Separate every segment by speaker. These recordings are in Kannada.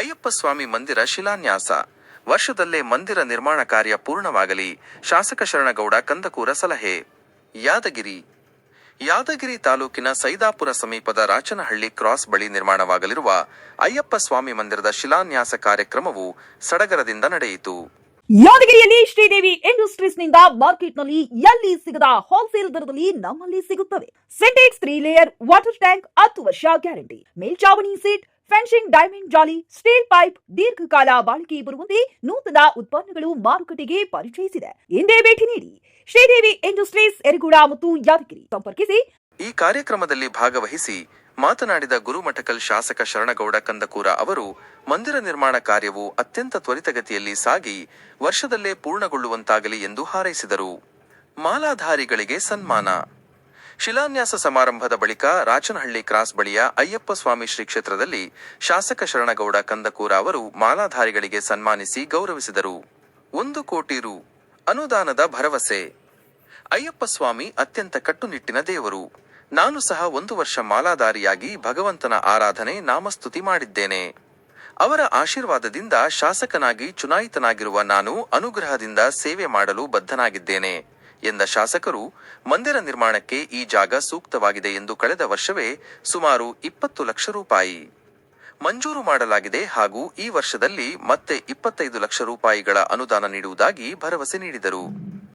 Speaker 1: ಅಯ್ಯಪ್ಪ ಸ್ವಾಮಿ ಮಂದಿರ ಶಿಲಾನ್ಯಾಸ. ವರ್ಷದಲ್ಲೇ ಮಂದಿರ ನಿರ್ಮಾಣ ಕಾರ್ಯ ಪೂರ್ಣವಾಗಲಿ. ಶಾಸಕ ಶರಣಗೌಡ ಕಂದಕೂರ ಸಲಹೆ. ಯಾದಗಿರಿ. ಯಾದಗಿರಿ ತಾಲೂಕಿನ ಸೈದಾಪುರ ಸಮೀಪದ ರಾಚನಹಳ್ಳಿ ಕ್ರಾಸ್ ಬಳಿ ನಿರ್ಮಾಣವಾಗಲಿರುವ ಅಯ್ಯಪ್ಪ ಸ್ವಾಮಿ ಮಂದಿರದ ಶಿಲಾನ್ಯಾಸ ಕಾರ್ಯಕ್ರಮವು ಸಡಗರದಿಂದ ನಡೆಯಿತು.
Speaker 2: ಯಾದಗಿರಿಯಲ್ಲಿ ಶ್ರೀದೇವಿ ಇಂಡಸ್ಟ್ರೀಸ್ನಿಂದ ಮಾರ್ಕೆಟ್ನಲ್ಲಿ ಎಲ್ಲಿ ಸಿಗದ ಹೋಲ್ಸೇಲ್ ದರದಲ್ಲಿ ನಮ್ಮಲ್ಲಿ ಸಿಗುತ್ತವೆ. Sintex three layer water tank ಹತ್ತು ವರ್ಷ ಗ್ಯಾರಂಟಿ. ಮೇಲ್ಚಾವಣಿ ಸೀಟ್ ಫೆನ್ಸಿಂಗ್ ಡೈಮಂಡ್, ಜಾಲಿ, ಸ್ಟೀಲ್ ಪೈಪ್, ದೀರ್ಘಕಾಲ ಬಾಳಿಕೆ ಬರುವಂತೆ ನೂತನ ಉತ್ಪನ್ನಗಳು ಮಾರುಕಟ್ಟೆಗೆ ಪರಿಚಯಿಸಿದೆ. ಹಿಂದೆ ಭೇಟಿ ನೀಡಿ ಶ್ರೀದೇವಿ ಇಂಡಸ್ಟ್ರೀಸ್, ಎರಗೂಡ ಮತ್ತು ಯಾದಗಿರಿ ಸಂಪರ್ಕಿಸಿ.
Speaker 1: ಈ ಕಾರ್ಯಕ್ರಮದಲ್ಲಿ ಭಾಗವಹಿಸಿ ಮಾತನಾಡಿದ ಗುರುಮಠಕಲ್ ಶಾಸಕ ಶರಣಗೌಡ ಕಂದಕೂರ ಅವರು, ಮಂದಿರ ನಿರ್ಮಾಣ ಕಾರ್ಯವು ಅತ್ಯಂತ ತ್ವರಿತಗತಿಯಲ್ಲಿ ಸಾಗಿ ವರ್ಷದಲ್ಲೇ ಪೂರ್ಣಗೊಳ್ಳುವಂತಾಗಲಿ ಎಂದು ಹಾರೈಸಿದರು. ಮಾಲಾಧಾರಿಗಳಿಗೆ ಸನ್ಮಾನ. ಶಿಲಾನ್ಯಾಸ ಸಮಾರಂಭದ ಬಳಿಕ ರಾಚನಹಳ್ಳಿ ಕ್ರಾಸ್ ಬಳಿಯ ಅಯ್ಯಪ್ಪ ಸ್ವಾಮಿ ಶ್ರೀ ಕ್ಷೇತ್ರದಲ್ಲಿ ಶಾಸಕ ಶರಣಗೌಡ ಕಂದಕೂರ ಅವರು ಮಾಲಾಧಾರಿಗಳಿಗೆ ಸನ್ಮಾನಿಸಿ ಗೌರವಿಸಿದರು. ಒಂದು ಕೋಟಿ ರು. ಅನುದಾನದ ಭರವಸೆ. ಅಯ್ಯಪ್ಪ ಸ್ವಾಮಿ ಅತ್ಯಂತ ಕಟ್ಟುನಿಟ್ಟಿನ ದೇವರು. ನಾನು ಸಹ ಒಂದು ವರ್ಷ ಮಾಲಾಧಾರಿಯಾಗಿ ಭಗವಂತನ ಆರಾಧನೆ, ನಾಮಸ್ತುತಿ ಮಾಡಿದ್ದೇನೆ. ಅವರ ಆಶೀರ್ವಾದದಿಂದ ಶಾಸಕನಾಗಿ ಚುನಾಯಿತನಾಗಿರುವ ನಾನು ಅನುಗ್ರಹದಿಂದ ಸೇವೆ ಮಾಡಲು ಬದ್ಧನಾಗಿದ್ದೇನೆ. ಎಂದ ಶಾಸಕರು, ಮಂದಿರ ನಿರ್ಮಾಣಕ್ಕೆ ಈ ಜಾಗ ಸೂಕ್ತವಾಗಿದೆ ಎಂದು ಕಳೆದ ವರ್ಷವೇ ಸುಮಾರು ಇಪ್ಪತ್ತು ಲಕ್ಷ ರೂಪಾಯಿ ಮಂಜೂರು ಮಾಡಲಾಗಿದೆ ಹಾಗೂ ಈ ವರ್ಷದಲ್ಲಿ ಮತ್ತೆ ಇಪ್ಪತ್ತೈದು ಲಕ್ಷ ರೂಪಾಯಿಗಳ ಅನುದಾನ ನೀಡುವುದಾಗಿ ಭರವಸೆ ನೀಡಿದರು.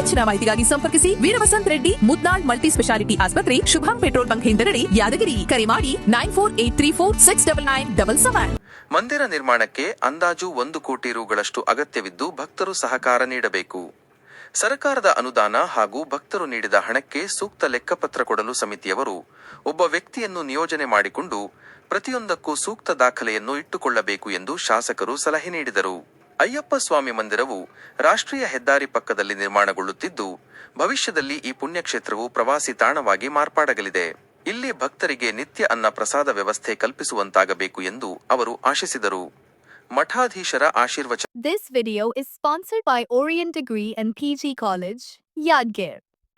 Speaker 3: ಹೆಚ್ಚಿನ ಮಾಹಿತಿಗಾಗಿ ಸಂಪರ್ಕಿಸಿ ವೀರವಸಂತ್ ರೆಡ್ಡಿ ಮುದ್ನಾಳ್ ಮಲ್ಟಿ ಸ್ಪೆಷಾಲಿಟಿ ಆಸ್ಪತ್ರೆ, ಶುಭಂ ಪೆಟ್ರೋಲ್ ಬಂಕ್ ಹಿಂದೆರಡೆ, ಯಾದಗಿರಿ. ಕರೆ ಮಾಡಿ nine four eight three four six double nine double seven.
Speaker 1: ಮಂದಿರ ನಿರ್ಮಾಣಕ್ಕೆ ಅಂದಾಜು ಒಂದು ಕೋಟಿ ರುಗಳಷ್ಟು ಅಗತ್ಯವಿದ್ದು ಭಕ್ತರು ಸಹಕಾರ ನೀಡಬೇಕು. ಸರ್ಕಾರದ ಅನುದಾನ ಹಾಗೂ ಭಕ್ತರು ನೀಡಿದ ಹಣಕ್ಕೆ ಸೂಕ್ತ ಲೆಕ್ಕಪತ್ರ ಕೊಡಲು ಸಮಿತಿಯವರು ಒಬ್ಬ ವ್ಯಕ್ತಿಯನ್ನು ನಿಯೋಜನೆ ಮಾಡಿಕೊಂಡು ಪ್ರತಿಯೊಂದಕ್ಕೂ ಸೂಕ್ತ ದಾಖಲೆಯನ್ನು ಇಟ್ಟುಕೊಳ್ಳಬೇಕು ಎಂದು ಶಾಸಕರು ಸಲಹೆ ನೀಡಿದರು. ಅಯ್ಯಪ್ಪ ಸ್ವಾಮಿ ಮಂದಿರವು ರಾಷ್ಟ್ರೀಯ ಹೆದ್ದಾರಿ ಪಕ್ಕದಲ್ಲಿ ನಿರ್ಮಾಣಗೊಳ್ಳುತ್ತಿದ್ದು, ಭವಿಷ್ಯದಲ್ಲಿ ಈ ಪುಣ್ಯಕ್ಷೇತ್ರವು ಪ್ರವಾಸಿ ತಾಣವಾಗಿ ಮಾರ್ಪಾಡಗಲಿದೆ ಇಲ್ಲಿ ಭಕ್ತರಿಗೆ ನಿತ್ಯ ಅನ್ನ ಪ್ರಸಾದ ವ್ಯವಸ್ಥೆ ಕಲ್ಪಿಸುವಂತಾಗಬೇಕು ಎಂದು ಅವರು ಆಶಿಸಿದರು ಮಠಾಧೀಶರ ಆಶೀರ್ವಚನ
Speaker 4: this video is sponsored by Orient degree and PG college Yadgir.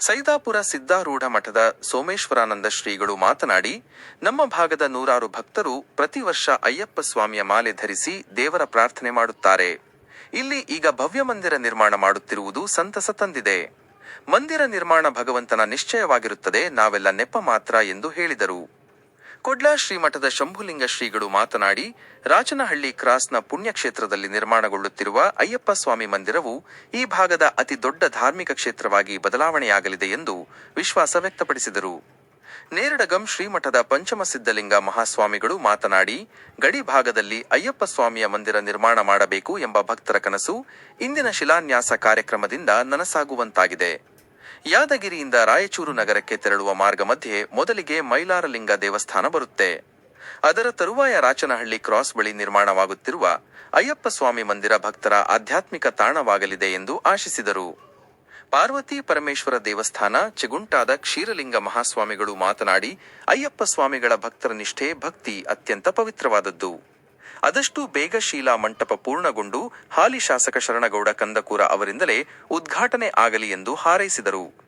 Speaker 1: Saidapur Siddharudha ಮಠದ ಸೋಮೇಶ್ವರಾನಂದ ಶ್ರೀಗಳು ಮಾತನಾಡಿ, ನಮ್ಮ ಭಾಗದ ನೂರಾರು ಭಕ್ತರು ಪ್ರತಿ ವರ್ಷ ಅಯ್ಯಪ್ಪ ಸ್ವಾಮಿಯ ಮಾಲೆ ಧರಿಸಿ ದೇವರ ಪ್ರಾರ್ಥನೆ ಮಾಡುತ್ತಾರೆ. ಇಲ್ಲಿ ಈಗ ಭವ್ಯ ಮಂದಿರ ನಿರ್ಮಾಣ ಮಾಡುತ್ತಿರುವುದು ಸಂತಸ ತಂದಿದೆ. ಮಂದಿರ ನಿರ್ಮಾಣ ಭಗವಂತನ ನಿಶ್ಚಯವಾಗಿರುತ್ತದೆ, ನಾವೆಲ್ಲ ನೆಪ ಮಾತ್ರ ಎಂದು ಹೇಳಿದರು. ಕೊಡ್ಲ ಶ್ರೀಮಠದ ಶಂಭುಲಿಂಗ ಶ್ರೀಗಳು ಮಾತನಾಡಿ ರಾಜನಹಳ್ಳಿ ಕ್ರಾಸ್ನ ಪುಣ್ಯಕ್ಷೇತ್ರದಲ್ಲಿ ನಿರ್ಮಾಣಗೊಳ್ಳುತ್ತಿರುವ ಅಯ್ಯಪ್ಪ ಸ್ವಾಮಿ ಮಂದಿರವು ಈ ಭಾಗದ ಅತಿ ದೊಡ್ಡ ಧಾರ್ಮಿಕ ಕ್ಷೇತ್ರವಾಗಿ ಬದಲಾವಣೆಯಾಗಲಿದೆ ಎಂದು ವಿಶ್ವಾಸ ವ್ಯಕ್ತಪಡಿಸಿದರು. ನೇರಡಗಂ ಶ್ರೀಮಠದ ಪಂಚಮ ಸಿದ್ಧಲಿಂಗ ಮಹಾಸ್ವಾಮಿಗಳು ಮಾತನಾಡಿ, ಗಡಿ ಭಾಗದಲ್ಲಿ ಅಯ್ಯಪ್ಪ ಸ್ವಾಮಿಯ ಮಂದಿರ ನಿರ್ಮಾಣ ಮಾಡಬೇಕು ಎಂಬ ಭಕ್ತರ ಕನಸು ಇಂದಿನ ಶಿಲಾನ್ಯಾಸ ಕಾರ್ಯಕ್ರಮದಿಂದ ನನಸಾಗುವಂತಾಗಿದೆ. ಯಾದಗಿರಿಯಿಂದ ರಾಯಚೂರು ನಗರಕ್ಕೆ ತೆರಳುವ ಮಾರ್ಗ ಮಧ್ಯೆ ಮೊದಲಿಗೆ ಮೈಲಾರಲಿಂಗ ದೇವಸ್ಥಾನ ಬರುತ್ತೆ. ಅದರ ತರುವಾಯ ರಾಚನಹಳ್ಳಿ ಕ್ರಾಸ್ ಬಳಿ ನಿರ್ಮಾಣವಾಗುತ್ತಿರುವ ಅಯ್ಯಪ್ಪ ಸ್ವಾಮಿ ಮಂದಿರ ಭಕ್ತರ ಆಧ್ಯಾತ್ಮಿಕ ತಾಣವಾಗಲಿದೆ ಎಂದು ಆಶಿಸಿದರು. ಪಾರ್ವತಿ ಪರಮೇಶ್ವರ ದೇವಸ್ಥಾನ, ಚಿಗುಂಟಾದ ಕ್ಷೀರಲಿಂಗ ಮಹಾಸ್ವಾಮಿಗಳು ಮಾತನಾಡಿ, ಅಯ್ಯಪ್ಪ ಸ್ವಾಮಿಗಳ ಭಕ್ತರ ನಿಷ್ಠೆ ಭಕ್ತಿ ಅತ್ಯಂತ ಪವಿತ್ರವಾದದ್ದು. ಅದಷ್ಟು ಬೇಗ ಶೀಲಾ ಮಂಟಪ ಪೂರ್ಣಗೊಂಡು ಹಾಲಿ ಶಾಸಕ ಶರಣಗೌಡ ಕಂದಕೂರ ಅವರಿಂದಲೇ ಉದ್ಘಾಟನೆ ಆಗಲಿ ಎಂದು ಹಾರೈಸಿದರು.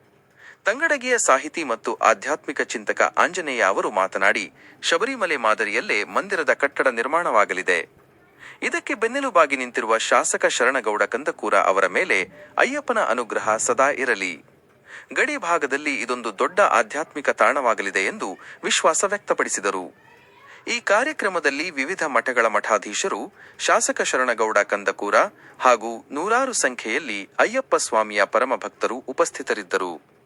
Speaker 1: ತಂಗಡಗಿಯ ಸಾಹಿತಿ ಮತ್ತು ಆಧ್ಯಾತ್ಮಿಕ ಚಿಂತಕ ಆಂಜನೇಯ ಅವರು ಮಾತನಾಡಿ, ಶಬರಿಮಲೆ ಮಾದರಿಯಲ್ಲೇ ಮಂದಿರದ ಕಟ್ಟಡ ನಿರ್ಮಾಣವಾಗಲಿದೆ. ಇದಕ್ಕೆ ಬೆನ್ನೆಲುಬಾಗಿ ನಿಂತಿರುವ ಶಾಸಕ ಶರಣಗೌಡ ಕಂದಕೂರ ಅವರ ಮೇಲೆ ಅಯ್ಯಪ್ಪನ ಅನುಗ್ರಹ ಸದಾ ಇರಲಿ. ಗಡಿ ಭಾಗದಲ್ಲಿ ಇದೊಂದು ದೊಡ್ಡ ಆಧ್ಯಾತ್ಮಿಕ ತಾಣವಾಗಲಿದೆ ಎಂದು ವಿಶ್ವಾಸ ವ್ಯಕ್ತಪಡಿಸಿದರು. ಈ ಕಾರ್ಯಕ್ರಮದಲ್ಲಿ ವಿವಿಧ ಮಠಗಳ ಮಠಾಧೀಶರು ಶಾಸಕ ಶರಣಗೌಡ ಕಂದಕೂರ ಹಾಗೂ ನೂರಾರು ಸಂಖ್ಯೆಯಲ್ಲಿ ಅಯ್ಯಪ್ಪ ಸ್ವಾಮಿಯ ಪರಮ ಭಕ್ತರು ಉಪಸ್ಥಿತರಿದ್ದರು.